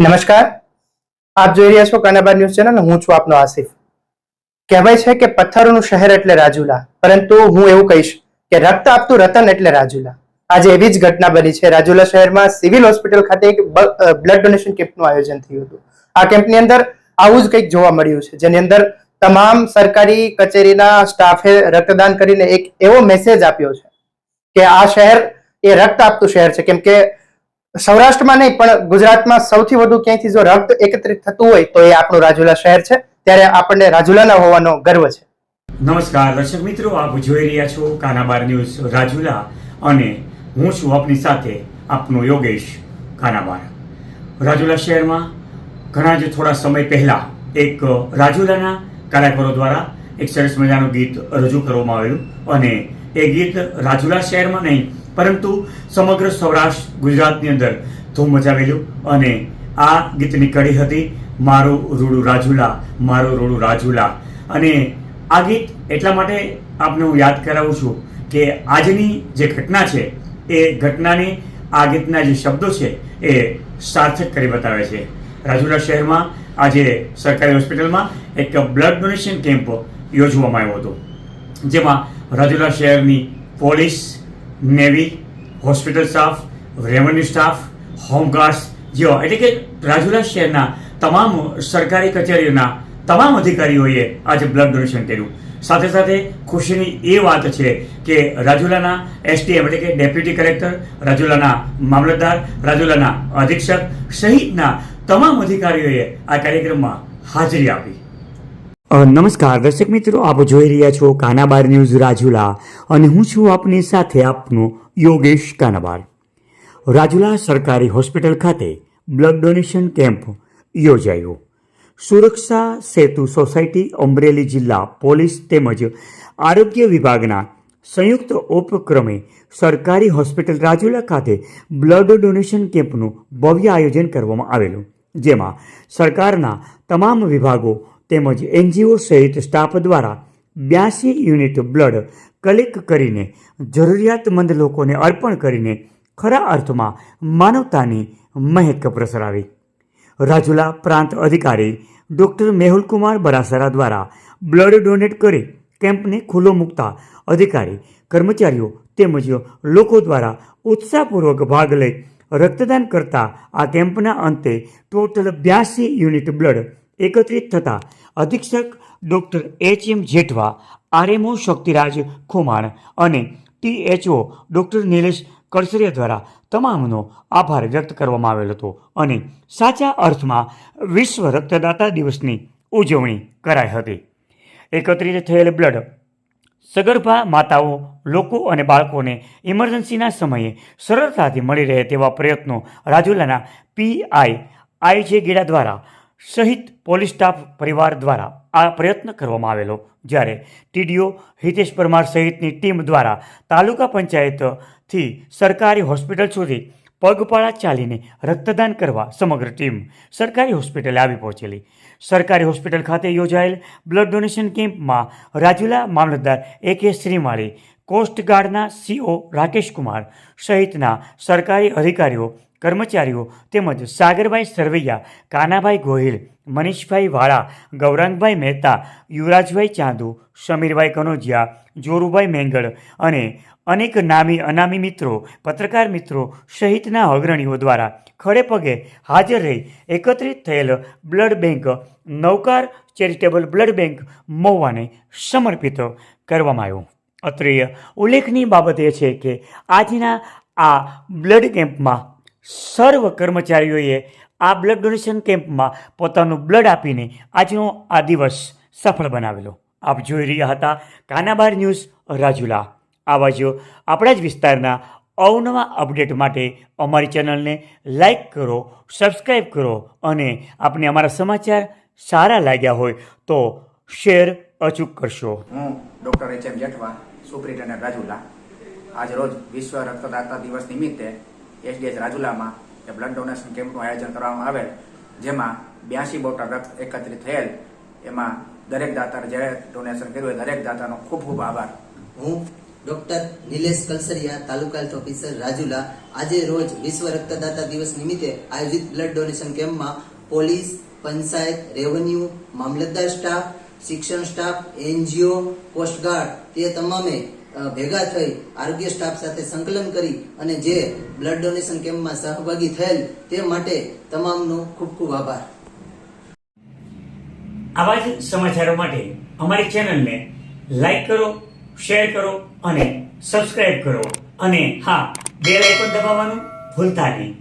નમસ્કાર. આપ જોઈ રહ્યા છો કાનાબાર ન્યૂઝ ચેનલ હું છું આપનો આસિફ. કહેવાય છે કે પથ્થરોનું શહેર એટલે રાજુલા, પરંતુ હું એવું કહીશ કે રક્ત આપતું રતન એટલે રાજુલા. આજે એવી જ ઘટના બની છે. રાજુલા શહેરમાં સિવિલ હોસ્પિટલ ખાતે એક બ્લડ ડોનેશન કેમ્પનું આયોજન થયું હતું. આ કેમ્પની અંદર આવું જ કંઈક જોવા મળ્યું છે. જેની અંદર તમામ સરકારી કચેરીના સ્ટાફે રક્તદાન કરીને એક એવો મેસેજ આપ્યો છે કે આ શહેર એ રક્ત આપતું શહેર છે. કેમ કે સૌરાષ્ટ્રમાં નહીં, પણ ગુજરાતમાં સૌથી વધુ ક્યાંયથી જો રક્ત એકત્રિત થતું હોય તો એ આપણું રાજુલા શહેર છે. ત્યારે આપણને રાજુલાના હોવાનો ગર્વ છે. નમસ્કાર, દર્શક મિત્રો, આપ જોઈ રહ્યા છો કાનાબાર ન્યૂઝ રાજુલા અને હું છું આપની સાથે આપનો યોગેશ કાનાબાર. રાજુલા શહેરમાં ઘણા જ થોડા સમય પહેલા એક રાજુલાના કલાકારો દ્વારા એક સરસ મજાનું ગીત રજૂ કરવામાં આવ્યું અને એ ગીત રાજુલા શહેરમાં નહીં પરંતુ સમગ્ર સૌરાષ્ટ્ર ગુજરાતની અંદર ધૂમ મચાવેલું અને આ ગીતની કડી હતી મારું રૂડું રાજુલા, મારું રૂડું રાજુલા. અને આ ગીત એટલા માટે આપને હું યાદ કરાવું છું કે આજની જે ઘટના છે, એ ઘટનાની આ ગીતના જે શબ્દો છે, એ સાર્થક કરી બતાવે છે. રાજુલા શહેરમાં આજે સરકારી હોસ્પિટલમાં એક બ્લડ ડોનેશન કેમ્પ યોજવામાં આવ્યો હતો, જેમાં રાજુલા શહેરની police navy hospital staff revenue staff home guards જેવા એટલે કે રાજુલા શહેરના તમામ સરકારી કચેરીઓના તમામ અધિકારીઓએ આજે બ્લડ ડોનેશન કર્યું. સાથે સાથે ખુશીની એ વાત છે કે રાજુલાના એસટીએમ એટલે કે ડેપ્યુટી કલેક્ટર રાજુલાના મામલતદાર, રાજુલાના અધિક્ષક સહિતના તમામ અધિકારીઓએ આ કાર્યક્રમમાં હાજરી આપી. નમસ્કાર, દર્શક મિત્રો, આપ જોઈ રહ્યા છો કાનાબાર ન્યૂઝ રાજુલા અને હું છું આપની સાથે આપનો યોગેશ કાનાબાર. રાજુલા સરકારી હોસ્પિટલ ખાતે બ્લડ ડોનેશન કેમ્પ યોજાયો. સુરક્ષા સેતુ સોસાયટી અમરેલી જિલ્લા પોલીસ તેમજ આરોગ્ય વિભાગના સંયુક્ત ઉપક્રમે સરકારી હોસ્પિટલ રાજુલા ખાતે બ્લડ ડોનેશન કેમ્પનું ભવ્ય આયોજન કરવામાં આવેલું, જેમાં સરકારના તમામ વિભાગો તેમજ એનજીઓ સહિત સ્ટાફ દ્વારા બ્યાસી યુનિટ બ્લડ કલેક્ટ કરીને જરૂરિયાતમંદ લોકોને અર્પણ કરીને ખરા અર્થમાં માનવતાની મહેક પ્રસરાવી. રાજુલા પ્રાંત અધિકારી ડૉક્ટર મેહુલકુમાર બરાસરા દ્વારા બ્લડ ડોનેટ કરી કેમ્પને ખુલ્લો મૂકતા અધિકારી, કર્મચારીઓ તેમજ લોકો દ્વારા ઉત્સાહપૂર્વક ભાગ લઈ રક્તદાન કરતા આ કેમ્પના અંતે ટોટલ બ્યાસી યુનિટ બ્લડ એકત્રિત થતા અધિક્ષક doctor H M Jethwa, RMO Shaktiraj Khuman અને ટીએચઓ ડૉક્ટર નિલેશ કડસરિયા દ્વારા તમામનો આભાર વ્યક્ત કરવામાં આવેલ હતો અને સાચા અર્થમાં વિશ્વ રક્તદાતા દિવસની ઉજવણી કરાઈ હતી. એકત્રિત થયેલ બ્લડ. સગર્ભા માતાઓ, લોકો અને બાળકોને ઇમરજન્સીના સમયે સરળતાથી મળી રહે તેવા પ્રયત્નો રાજુલાના પીઆઈ આઈજે ગેડા દ્વારા સહિત પોલીસ સ્ટાફ પરિવાર દ્વારા આ પ્રયત્ન કરવામાં આવેલો, જ્યારે ટીડીઓ હિતેશ પરમાર સહિતની ટીમ દ્વારા તાલુકા પંચાયતથી સરકારી હોસ્પિટલ સુધી પગપાળા ચાલીને રક્તદાન કરવા સમગ્ર ટીમ સરકારી હોસ્પિટલે આવી પહોંચેલી. સરકારી હોસ્પિટલ ખાતે યોજાયેલ બ્લડ ડોનેશન કેમ્પમાં રાજુલા મામલતદાર એ કે શ્રીમાળી, કોસ્ટગાર્ડના સીઓ રાકેશ કુમાર સહિતના સરકારી અધિકારીઓ કર્મચારીઓ તેમજ સાગરભાઈ સરવૈયા, કાનાભાઈ ગોહિલ, મનીષભાઈ વાળા, ગૌરાંગભાઈ મહેતા, યુવરાજભાઈ ચાંદુ, સમીરભાઈ કનોજિયા, જોરુભાઈ મેંગળ અને અનેક નામી અનામી મિત્રો, પત્રકાર મિત્રો સહિતના અગ્રણીઓ દ્વારા ખડે પગે હાજર રહી એકત્રિત થયેલ blood bank Navkar charitable blood bank મહુવાને સમર્પિત કરવામાં આવ્યું. અત્રે ઉલ્લેખનીય બાબત એ છે કે આજના આ બ્લડ કેમ્પમાં સર્વ કર્મચારીઓએ આ બ્લડ ડોનેશન કેમ્પમાં પોતાનું બ્લડ આપીને આજનો આ દિવસ સફળ બનાવેલો. આપ જોઈ રહ્યા હતા કાનાબાર ન્યૂઝ રાજુલા. આવા જો આપણા જ વિસ્તારના અવનવા અપડેટ માટે અમારી ચેનલને લાઈક કરો સબસ્ક્રાઈબ કરો અને આપને અમારા સમાચાર સારા લાગ્યા હોય તો શેર અચૂક કરશો. હું doctor H M Jethwa, superintendent Rajula. આજ રોજ વિશ્વ રક્તદાતા દિવસ નિમિત્તે એસડીએચ રાજુલામાં એ બ્લડ ડોનેશન કેમ્પનું આયોજન કરવામાં આવેલ, જેમાં બ્યાસી બોટલ રક્ત એકત્રિત થયેલ, એમાં દરેક દાતાને જ્યારે ડોનેશન કર્યું દરેક દાતાનો ખૂબ ખૂબ આભાર. હું doctor Nilesh Kalsariya, taluka health officer, Rajula, આજે રોજ વિશ્વ રક્તદાતા દિવસ નિમિત્તે આયોજિત બ્લડ ડોનેશન કેમ્પમાં પોલીસ, પંચાયત, રેવન્યુ, મામલતદાર સ્ટાફ, શિક્ષણ સ્ટાફ, એનજીઓ, કોસ્ટગાર્ડ, તે તમામે ભેગા થઈ આરોગ્ય સ્ટાફ સાથે સંકલન કરી અને જે બ્લડ ડોનેશન કેમ્પમાં સહભાગી થયેલ તે માટે તમામનો ખૂબ ખૂબ આભાર. આવા જ સમાચારો માટે અમારી ચેનલને લાઈક કરો, શેર કરો અને સબસ્ક્રાઇબ કરો. અને હા, બેલ આઇકોન દબાવવાનું ભૂલતા નહીં.